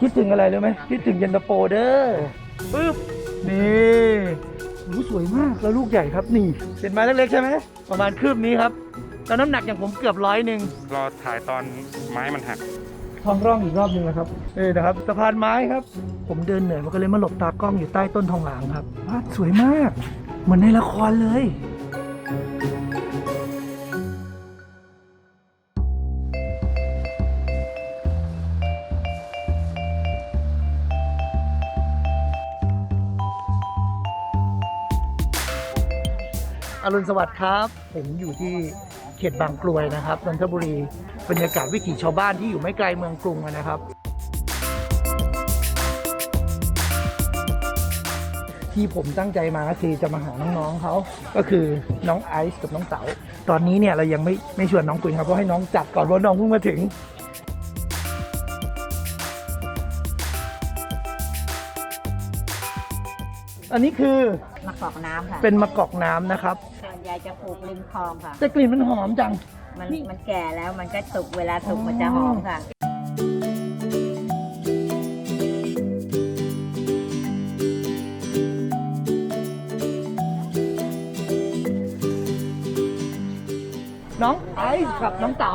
คิดถึงอะไรรู้ไหมคิดถึงเย็นตาโฟเด้อปึ๊บนี่โอ้สวยมากแล้วลูกใหญ่ครับนี่เป็นไม้เล็กๆใช่ไหมประมาณคืบนี้ครับแล้วน้ำหนักอย่างผมเกือบร้อยหนึ่งรอถ่ายตอนไม้มันหักท้องร่องอีกรอบหนึ่งนะครับเออนะครับสะพานไม้ครับ ผมเดินเหนื่อยมันก็เลยมาหลบตากล้องอยู่ใต้ต้นทองหลางครับวาดสวยมาก เหมือนในละครเลย อรุณสวัสดิ์ครับ ผมอยู่ที่เขตบางกลวยนะครับนนทบุรีบรรยากาศวิถีชาวบ้านที่อยู่ไม่ไกลเมืองกรุงอะนะครับ ที่ผมตั้งใจมาก็คือจะมาหาน้องๆเขาก็คือน้องไอซ์กับน้องเต๋าตอนนี้เนี่ยเรายังไม่ไม่ชวนน้องคุยครับเพราะให้น้องจัดก่อนเพราะน้องเพิ่งมาถึงอันนี้คือมะกอกน้ำค่ะ เป็นมะกอกน้ำนะครับ ส่วนใหญ่จะปลูกริมคลองค่ะ แต่กลิ่นมันหอมจัง มันนี่มันแก่แล้วมันก็สุกเวลาสุกอ๋อมันจะหอมค่ะ น้องไอซ์กับน้องเต๋า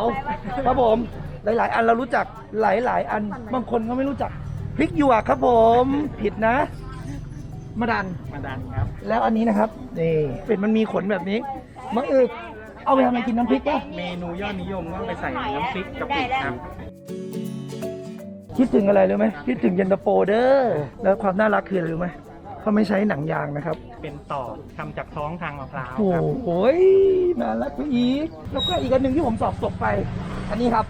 ครับผมหลาย ๆ อันเรารู้จักหลาย ๆ อันบางคนก็ไม่รู้จักพริกหยวกครับผม ผิดนะ มะดัน มาดันครับแล้วอันนี้นะครับนี่เป็ดมันมีขนแบบนี้มะอึกเอาไปทำอะไรกินน้ำพริกป่ะเมนูยอดนิยมก็ไปใส่น้ำพริกกะปิครับ คิดถึงอะไรรู้ไหมคิดถึงเย็นตาโฟเด้อแล้วความน่ารักคืออะไรรู้ไหมเขาไม่ใช้หนังยางนะครับเป็นต่อทำจากท้องทางมะพร้าวโอ้ครับโหน่ารักไปอีกแล้วก็อีกอันหนึ่งที่ผมสอบตกไป อันนี้ครับ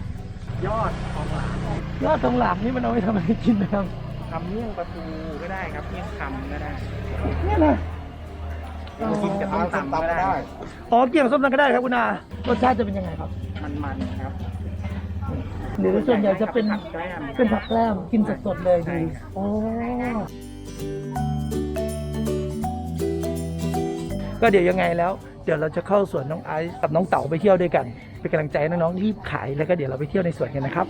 ยอดทองหลางยอดทองหลางนี่มันเอาไปทำอะไรกินนะครับ ทำเมี่ยงปลาทูก็ได้ครับเมี่ยงคำก็ได้เนี่ยนะกินกับต้มตำก็ได้ อ๋อเกี่ยวกับส้มตำก็ได้ครับคุณอารสชาติจะเป็นยังไงครับ มันๆครับหรือส่วนใหญ่จะเป็นผักแกล้มเป็นผักแกล้มกินสดๆเลยใช่ดีครับอ๋อก็เดี๋ยวยังไงแล้ว เดี๋ยวเราจะเข้าสวนน้องไอซ์กับน้องเต๋าไปเที่ยวด้วยกัน เป็นกำลังใจให้น้องๆที่ขายแล้วก็เดี๋ยวเราไปเที่ยวในสวนกันนะครับ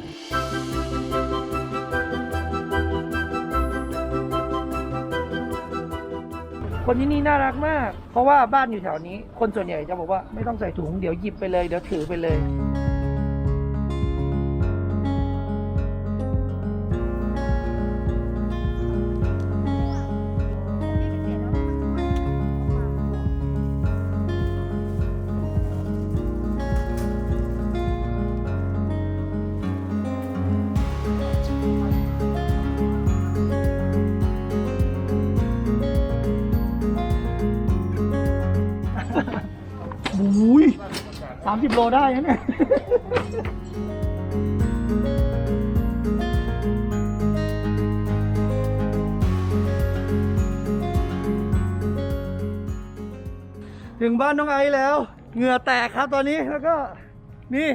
คนที่นี่น่ารักมาก เพราะว่าบ้านอยู่แถวนี้ คนส่วนใหญ่จะบอกว่าไม่ต้องใส่ถุงเดี๋ยวหยิบไปเลยเดี๋ยวถือไปเลย สามสิบโลได้นะเนี่ยถึงบ้านน้องไอซ์แล้ว เหงื่อแตกครับตอนนี้แล้วก็นี่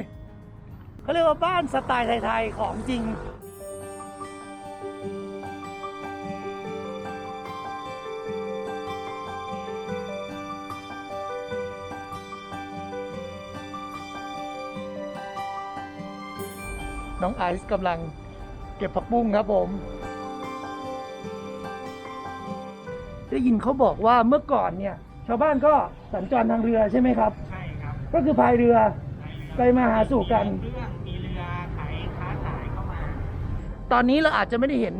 เขาเรียกว่าบ้านสไตล์ไทยๆของจริง น้องไอซ์กำลังเก็บผักบุ้งครับผม ได้ยินเขาบอกว่าเมื่อก่อนเนี่ย ชาวบ้านก็สัญจรทางเรือใช่ไหมครับ ใช่ครับ ก็คือพายเรือไปมาหาสู่กันเครื่องมีเรือขายค้าขายเข้ามา ตอนนี้เราอาจจะไม่ได้เห็น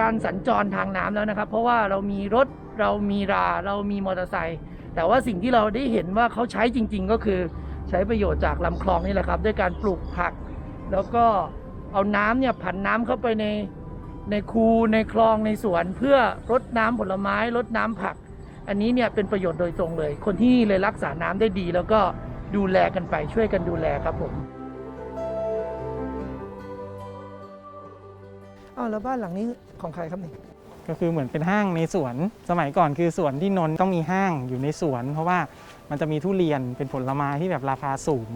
การสัญจรทางน้ำแล้วนะครับ เพราะว่าเรามีรถเรามีราเรามีมอเตอร์ไซค์แต่ว่าสิ่งที่เราได้เห็นว่าเขาใช้จริง ๆ ก็คือใช้ประโยชน์จากลำคลองนี่แหละครับ ด้วยการปลูกผัก แล้วก็เอาน้ำเนี่ยผันน้ำเข้าไปในในคูในคลองในสวนเพื่อรดน้ำผลไม้รดน้ำผัก อันนี้เนี่ยเป็นประโยชน์โดยตรงเลย คนที่นี่เลยรักษาน้ำได้ดี แล้วก็ดูแลกันไปช่วยกันดูแลครับผมอ้าวแล้วบ้านหลังนี้ของใครครับนี่ก็คือเหมือนเป็นห้างในสวน สมัยก่อนคือสวนที่นนท์ต้องมีห้างอยู่ในสวน เพราะว่ามันจะมีทุเรียนเป็นผลไม้ที่แบบราคาสูง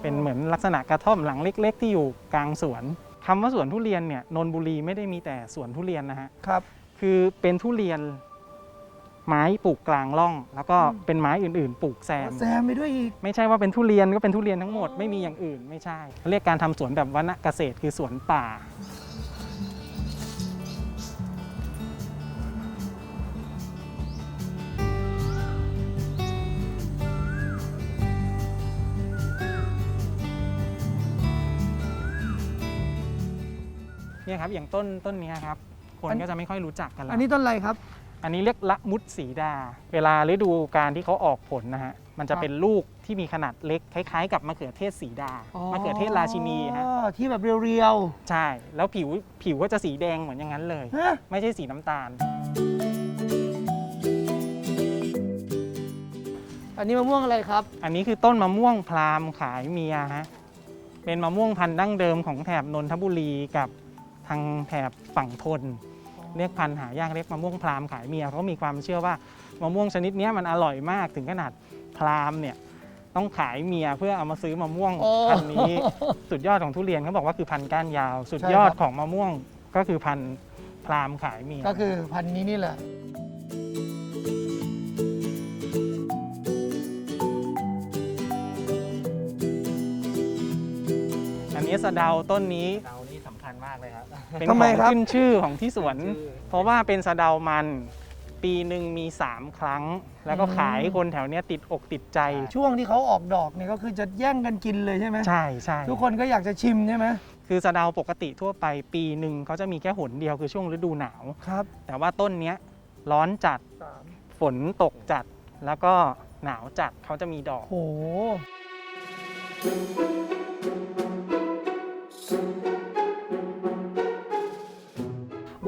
เป็นเหมือนลักษณะกระท่อมหลังเล็ก ๆ ที่อยู่กลางสวนคำว่าสวนทุเรียนเนี่ยนนบุรีไม่ได้มีแต่สวนทุเรียนนะฮะครับ คือเป็นทุเรียนไม้ปลูกกลางร่อง แล้วก็เป็นไม้อื่นๆ ปลูกแซมแซมไปด้วยอีกไม่ใช่ว่าเป็นทุเรียนก็เป็นทุเรียนทั้งหมดไม่มีอย่างอื่นไม่ใช่เขาเรียกการทำสวนแบบวนเกษตรคือสวนป่า เนี่ยครับอย่างต้นต้นเนี้ยครับคนอัน ก็จะไม่ค่อยรู้จักกันแล้วอันนี้ต้นอะไรครับ อันนี้เรียกละมุดสีดา เวลาฤดูการที่เขาออกผลนะฮะมันจะเป็นลูกที่มีขนาดเล็กคล้ายๆ กับมะเขือเทศสีดามะเขือเทศราชินีฮะอ๋อที่แบบเรียวใช่แล้วผิวผิวก็จะสีแดงเหมือนอย่างนั้นเลย ๆฮะไม่ใช่สีน้ำตาล อันนี้มะม่วงอะไรครับ อันนี้คือต้นมะม่วงพรามขายเมียฮะ เป็นมะม่วงพันธุ์ดั้งเดิมของแถบนนทบุรีกับ ทางแถบฝั่งทน เรียกพันธุ์หายากเรียกมะม่วงพรามขายเมียเขามีความเชื่อว่ามะม่วงชนิดเนี้ยมันอร่อยมากถึงขนาดพรามเนี่ยต้องขายเมียเพื่อเอามาซื้อมะม่วงโอ้พันธุ์นี้ สุดยอดของทุเรียนเขาบอกว่าคือพันธุ์ก้านยาว สุดใช่ยอดครับของมะม่วงก็คือพันธุ์พรามขายเมียก็คือพันธุ์นี้นี่แหละอันนี้สะเดาต้นนี้เรานี่สำคัญมากเลยครับ เป็นทำขไมองครับ ขึ้นชื่อของที่สวนชื่อเพราะว่าเป็นสะเดามัน ปีหนึ่งมี 3 ครั้ง แล้วก็ขายคนแถวเนี้ยติดอกติดใจช่วงที่เขาออกดอกเนี่ยก็คือจะแย่งกันกินเลยใช่ไหมใช่ใช่ทุกคนก็อยากจะชิมใช่ไหมคือสะเดาปกติทั่วไปปีหนึ่งเขาจะมีแค่หนเดียวคือช่วงฤดูหนาว ครับแต่ว่าต้นเนี้ยร้อนจัดสามฝนตกจัดแล้วก็หนาวจัดเขาจะมีดอก โห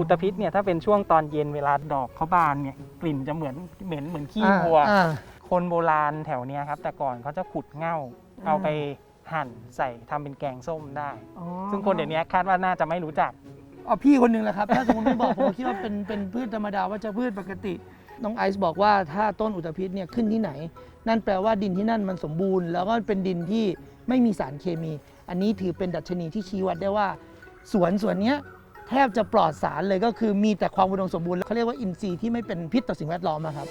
อุตภิษเนี่ยถ้าเป็นช่วงตอนเย็นเวลาดอกเขาบานเนี่ยกลิ่นจะเหมือนเหม็นเหมือนขี้อ่าวัว อ่า คนโบราณแถวเนี้ยครับ แต่ก่อนเขาจะขุดเง่าอืมเอาไปหั่นใส่ทำเป็นแกงส้มได้ อ๋อซึ่งคนเดี๋ยวนี้คาดว่าน่าจะไม่รู้จัก อ๋อพี่คนหนึ่งแหละครับ ถ้าสมมติไม่บอกผมก็คิดว่าเป็นเป็นพืชธรรมดาว่าจะพืชปกติ น้องไอซ์บอกว่าถ้าต้นอุตภิษเนี่ยขึ้นที่ไหน นั่นแปลว่าดินที่นั่นมันสมบูรณ์ แล้วก็เป็นดินที่ไม่มีสารเคมี อันนี้ถือเป็นดัชนีที่ชี้วัดได้ว่า สวนสวนเนี้ย แทบจะปลอดสารเลยก็คือมีแต่ความอุดมสมบูรณ์เขาเรียกว่าอินทรีย์ที่ไม่เป็นพิษต่อสิ่งแวดล้อมนะครับ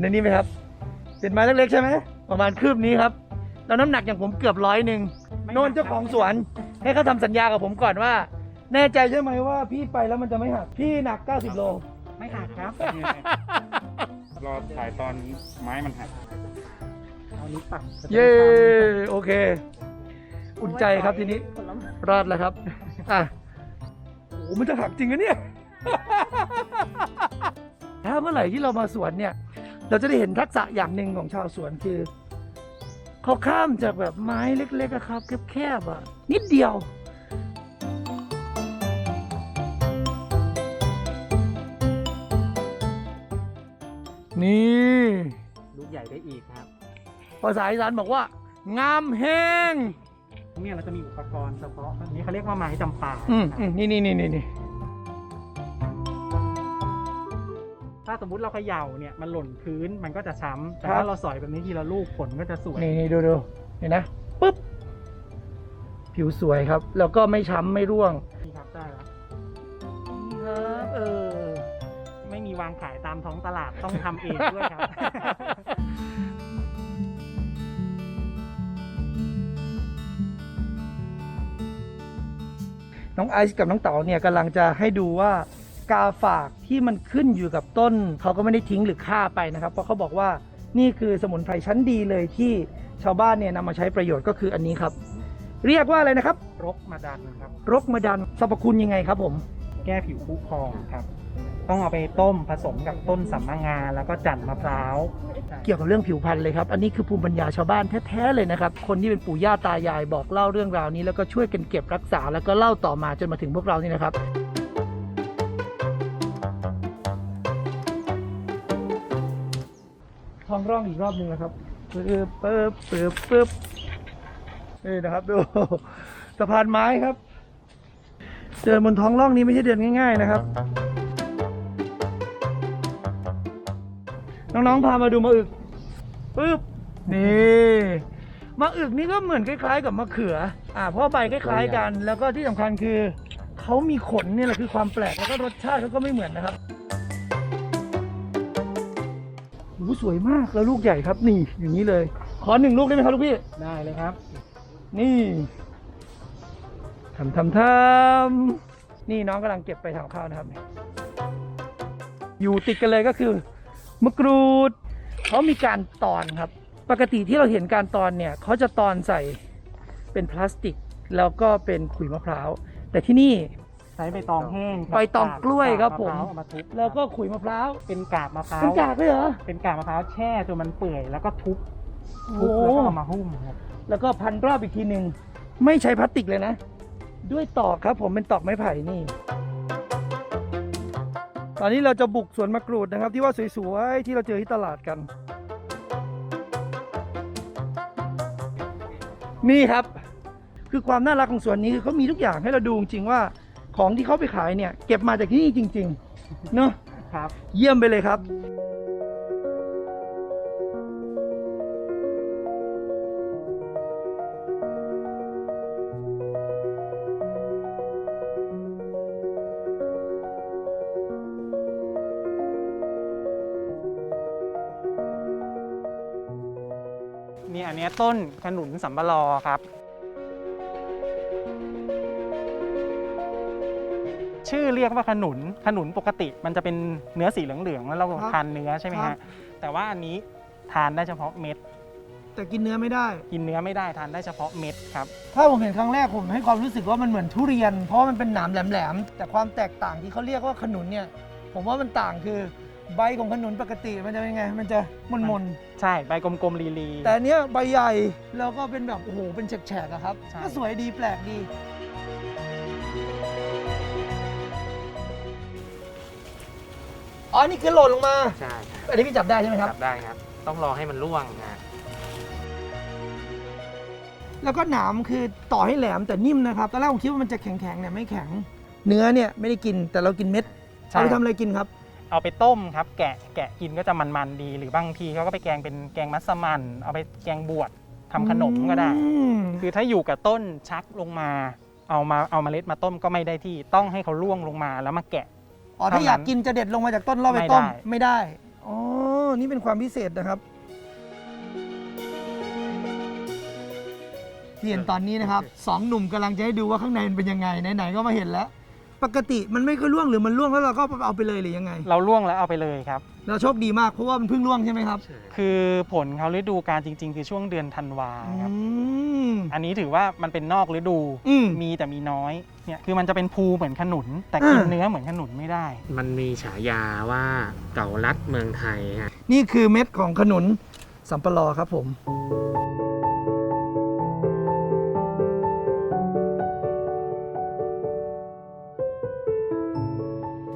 นในนี้ไหมครับ เป็นไม้เล็กๆใช่ไหมประมาณคืบนี้ครับแล้วน้ำหนักอย่างผมเกือบร้อยหนึ่งโน่นเจ้าของสวน ให้เขาทำสัญญากับผมก่อนว่า แน่ใจใช่ไหมว่าพี่ไปแล้วมันจะไม่หักพี่หนัก 90 โล ไม่หักครับรอถ่ายตอนไม้มันหักเอานี้ปักเย้โอเค อุ่นใจครับทีนี้รอดแล้วครับอะโอ้โหมันจะหักจริงนะเนี่ยถ้าเมื่อไหร่ที่เรามาสวนเนี่ย เราจะได้เห็นทักษะอย่างหนึ่งของชาวสวนคือเขาข้ามจากแบบไม้เล็กๆอะครับแคบๆอะนิดเดียว นี่ลูกใหญ่ได้อีกครับภาษาอีสานบอกว่า งามแห้งเนี่ยเราจะมีอุปกรณ์เฉพาะอันนี้เขาเรียกว่าไม้จำปาอืมครับอืมนี่นี่นี่นี่ ถ้าสมมุติเราเขย่าเนี่ยมันหล่นพื้นมันก็จะช้ำแต่ถ้าเราสอยแบบนี้ทีละลูกผลก็จะสวย นี่นี่ดูดูเห็นนะปุ๊บ ผิวสวยครับ แล้วก็ไม่ช้ำไม่ร่วงนี่ครับได้แล้วนี่ครับเออ ไม่มีวางขายตามท้องตลาดต้องทำเองด้วยครับน้องไอซ์กับน้องเต๋าเนี่ยกำลังจะให้ดูว่า กาฝากที่มันขึ้นอยู่กับต้น เขาก็ไม่ได้ทิ้งหรือฆ่าไปนะครับ เพราะเขาบอกว่านี่คือสมุนไพรชั้นดีเลยที่ชาวบ้านเนี่ยนำมาใช้ประโยชน์ก็คืออันนี้ครับ เรียกว่าอะไรนะครับ รกมาดันครับ รกมะดันสรรพคุณยังไงครับผม แก้ผิวพุพองครับ ต้องเอาไปต้มผสมกับต้นสัมมางาแล้วก็จันทร์มะพร้าวเกี่ยวกับเรื่องผิวพรรณเลยครับ อันนี้คือภูมิปัญญาชาวบ้านแท้ๆเลยนะครับ คนที่เป็นปู่ย่าตายายบอกเล่าเรื่องราวนี้แล้วก็ช่วยกันเก็บรักษาแล้วก็เล่าต่อมาจนมาถึงพวกเรานี่นะครับ ท้องร่องอีกรอบหนึ่งนะครับปึ๊บปึ๊บปึ๊บปึ๊บนี่นะครับดูสะพานไม้ครับ เดินบนท้องร่องนี้ไม่ใช่เดินง่าย ๆ นะครับ น้องๆพามาดูมะอึกปึ๊บนี่มะอึกนี่ก็เหมือนคล้าย ๆ กับมะเขือ อ่าเพราะใบคล้าย ๆ กัน แล้วก็ที่สำคัญคือเขามีขนนี่แหละคือความแปลกแล้วก็รสชาติเขาก็ไม่เหมือนนะครับ หสวยมากแล้วลูกใหญ่ครับ นี่อย่างนี้เลย ขอหนึ่งลูกได้ไหมครับลูกพี่ ได้เลยครับ นี่ทำทำทำนี่น้องกำลังเก็บไปทำข้าวนะครับ อยู่ติดกันเลยก็คือมะกรูดเขามีการตอนครับ ปกติที่เราเห็นการตอนเนี่ยเขาจะตอนใส่เป็นพลาสติก แล้วก็เป็นขุยมะพร้าว แต่ที่นี่ใช้ใบตองแห้งครับใบตองกล้วยครับผมกาบะพาวเอามาทุบแล้วก็ขุยมะพร้าวเป็นกาบมะพร้าวเป็นกากเลยเหรอเป็นกาบมะพร้าวแช่จนมันเปื่อยแล้วก็ทุบโอ้ทุบแล้วก็เอามาหุ้มครับแล้วก็พันรอบอีกทีหนึ่งไม่ใช้พลาสติกเลยนะ ด้วยตอกครับผมเป็นตอกไม้ไผ่นี่ ตอนนี้เราจะบุกสวนมะกรูดนะครับ ที่ว่าสวยๆที่เราเจอที่ตลาดกัน นี่ครับ คือความน่ารักของสวนนี้คือเขามีทุกอย่างให้เราดูจริงๆว่า ของที่เขาไปขายเนี่ย เก็บมาจากที่นี่จริง ๆ เนอะครับ เยี่ยมไปเลยครับนี่อันเนี้ยต้นขนุนสัมบลอครับ ชื่อเรียกว่าขนุน ขนุนปกติมันจะเป็นเนื้อสีเหลืองๆแล้วเราครับทานเนื้อใช่ไหมครัฮะบ แต่ว่าอันนี้ทานได้เฉพาะเม็ด แต่กินเนื้อไม่ได้ กินเนื้อไม่ได้ทานได้เฉพาะเม็ดครับ ถ้าผมเห็นครั้งแรกผมให้ความรู้สึกว่ามันเหมือนทุเรียน เพราะว่ามันเป็นหนามแหลมๆแต่ความแตกต่างที่เขาเรียกว่าขนุนเนี่ย ผมว่ามันต่างคือใบของขนุนปกติมันจะเป็นไง มันจะมนใช่ใบกลมๆลีๆแต่อันเนี้ยใบใหญ่แล้วก็เป็นแบบโอ้โหเป็นแฉกๆอะครับใช่ ก็สวยดีแปลกดี อ๋อ นี่คือหล่นลงมา ใช่ครับอันนี้พี่จับได้ใช่ไหมครับ จับได้ครับ ต้องรอให้มันร่วงนะแล้วก็หนามคือต่อให้แหลมแต่นิ่มนะครับ ตอนแรกผมคิดว่ามันจะแข็งๆเนี่ยไม่แข็ง เนื้อเนี่ยไม่ได้กินแต่เรากินเม็ดๆใช่เอาไปทำอะไรกินครับ เอาไปต้มครับ แกะแกะกินก็จะมันๆดี หรือบางทีเขาก็ไปแกงเป็นแกงมัสมั่นเอาไปแกงบวชทำขนมก็ได้อืมคือถ้าอยู่กับต้นชักลงมา เอามาเอาเมล็ดมาต้มก็ไม่ได้ที่ต้องให้เขาร่วงลงมาแล้วมาแกะ อ๋อถ้าเท่านั้นอยากกินจะเด็ดลงมาจากต้นแล้วไปไม่ต้มได้ไม่ได้อ๋อนี่เป็นความพิเศษนะครับที่เห็นตอนนี้นะครับสองหนุ่มกำลังจะให้ดูว่าข้างในมันเป็นยังไงไหนๆก็มาเห็นแล้ว ปกติมันไม่ค่อยร่วงหรือมันร่วงแล้วเราก็เอาไปเลยหรือยังไง เราร่วงแล้วเอาไปเลยครับ เราโชคดีมากเพราะว่ามันเพิ่งร่วงใช่ไหมครับ คือผลเขาฤดูการจริง ๆ คือช่วงเดือนธันวาครับอื มอันนี้ถือว่ามันเป็นนอกฤดูอืม มีแต่มีน้อยเนี่ยคือมันจะเป็นภูเหมือนขนุน แต่กินอ่า เนื้อเหมือนขนุนไม่ได้ มันมีฉายาว่าเก่าลัดเมืองไทยฮะ นี่คือเม็ดของขนุนสัมปะหลอครับผม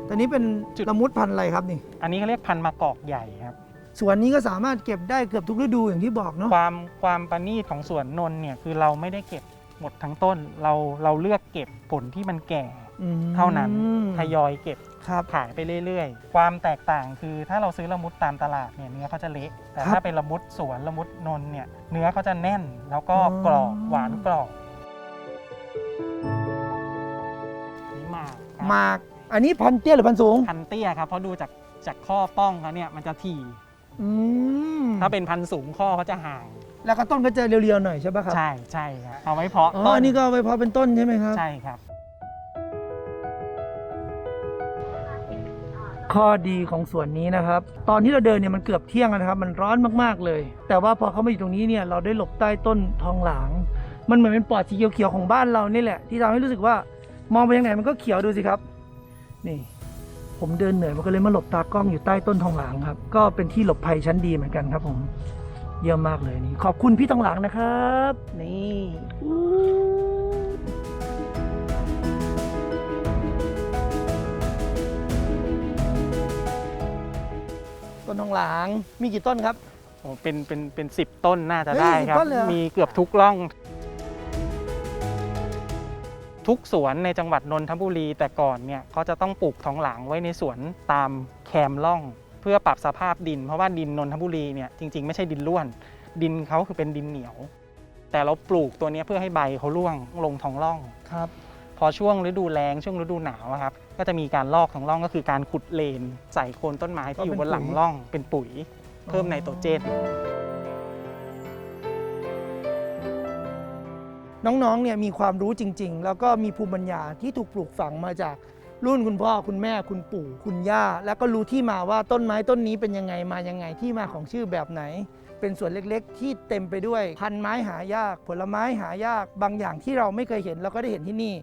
ตอนนี้เป็นจุด ละมุดพันธุ์อะไรครับนี่ อันนี้เขาเรียกพันธุ์มะกอกใหญ่ครับ สวนนี้ก็สามารถเก็บได้เกือบทุกฤดูอย่างที่บอกเนาะ ความความประณีตของสวนนนท์เนี่ยคือเราไม่ได้เก็บหมดทั้งต้น เราเราเลือกเก็บผลที่มันแก่อืมเท่านั้นทยอยเก็บครับ ขายไปเรื่อยๆ ความแตกต่างคือถ้าเราซื้อละมุดตามตลาดเนี่ยเนื้อเขาจะเละแต่ครับถ้าเป็นละมุดสวนละมุดนนท์เนี่ยเนื้อเขาจะแน่น แล้วก็อ๋อ กรอบหวานกรอบนี่หมากครับหมาก อันนี้พันธุ์เตี้ยหรือพันธุ์สูง พันเตี้ยครับเพราะดูจากจากข้อป้องเขาเนี่ยมันจะถี่ อืมถ้าเป็นพันธุ์สูงข้อเขาจะห่าง แล้วก็ต้นก็จะเรียวๆหน่อยใช่ปะครับใช่ใช่ครับเอาไว้เพาะอ๋อต้นอันนี้ก็เอาไว้เพาะเป็นต้นใช่ไหมครับ ใช่ครับ ข้อดีของสวนนี้นะครับ ตอนที่เราเดินเนี่ยมันเกือบเที่ยงแล้วนะครับ มันร้อนมากๆเลย แต่ว่าพอเขามาอยู่ตรงนี้เนี่ยเราได้หลบใต้ต้นทองหลาง มันเหมือนเป็นปอดสีเขียวๆของบ้านเรานี่แหละ ที่ทำให้รู้สึกว่ามองไปทางไหนมันก็เขียวดูสิครับ นี่ ผมเดินเหนื่อยมันก็เลยมาหลบตากล้องอยู่ใต้ต้นทองหลางครับ ก็เป็นที่หลบภัยชั้นดีเหมือนกันครับ ผมเยี่ยมมากเลยนี่ขอบคุณพี่ทองหลางนะครับ นี่อู้ต้นทองหลางมีกี่ต้นครับโอ้เป็นเป็นเป็นสิบต้นน่าจะเฮ้ยได้10ครับต้นเลยเหรอ มีเกือบทุกร่อง ทุกสวนในจังหวัดนนทบุรีแต่ก่อนเนี่ยเขาจะต้องปลูกทองหลางไว้ในสวนตามแคมร่อง เพื่อปรับสภาพดิน เพราะว่าดินนนทบุรีเนี่ยจริง ๆ ไม่ใช่ดินร่วน ดินเขาคือเป็นดินเหนียว แต่เราปลูกตัวเนี้ยเพื่อให้ใบเขาร่วงลงท้องร่องครับพอช่วงฤดูแล้งช่วงฤดูหนาวอะครับก็จะมีการลอกท้องร่องก็คือการขุดเลน ใส่โคนต้นไม้ที่อยู่บนหลังร่องเป็นปุ๋ย เพิ่มไนโตรเจน น้องๆเนี่ยมีความรู้จริง ๆ แล้วก็มีภูมิปัญญาที่ถูกปลูกฝังมาจากรุ่นคุณพ่อคุณแม่คุณปู่คุณย่า แล้วก็รู้ที่มาว่าต้นไม้ต้นนี้เป็นยังไงมายังไงที่มาของชื่อแบบไหน เป็นส่วนเล็กๆ ที่เต็มไปด้วยพันไม้หายาก ผลไม้หายาก บางอย่างที่เราไม่เคยเห็นเราก็ได้เห็นที่นี่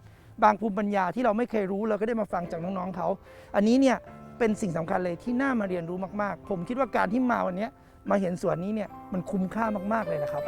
บางภูมิปัญญาที่เราไม่เคยรู้เราก็ได้มาฟังจากน้องๆเขา อันนี้เนี่ยเป็นสิ่งสำคัญเลยที่น่ามาเรียนรู้มากๆ ผมคิดว่าการที่มาวันนี้มาเห็นสวนนี้เนี่ยมันคุ้มค่ามากๆเลยนะครับ